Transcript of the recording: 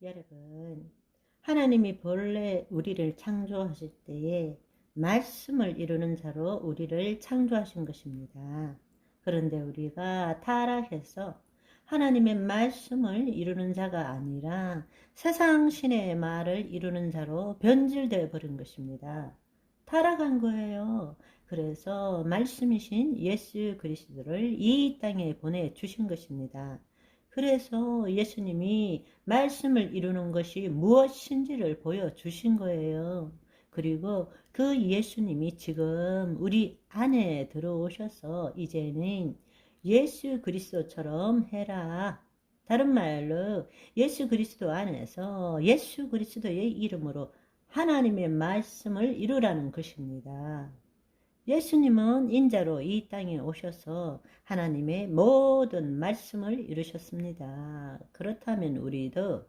여러분, 하나님이 본래 우리를 창조하실 때에 말씀을 이루는 자로 우리를 창조하신 것입니다. 그런데 우리가 타락해서 하나님의 말씀을 이루는 자가 아니라 세상 신의 말을 이루는 자로 변질되어 버린 것입니다. 타락한 거예요. 그래서 말씀이신 예수 그리스도를 이 땅에 보내 주신 것입니다. 그래서 예수님이 말씀을 이루는 것이 무엇인지를 보여주신 거예요. 그리고 그 예수님이 지금 우리 안에 들어오셔서 이제는 예수 그리스도처럼 해라. 다른 말로 예수 그리스도 안에서 예수 그리스도의 이름으로 하나님의 말씀을 이루라는 것입니다. 예수님은 인자로 이 땅에 오셔서 하나님의 모든 말씀을 이루셨습니다. 그렇다면 우리도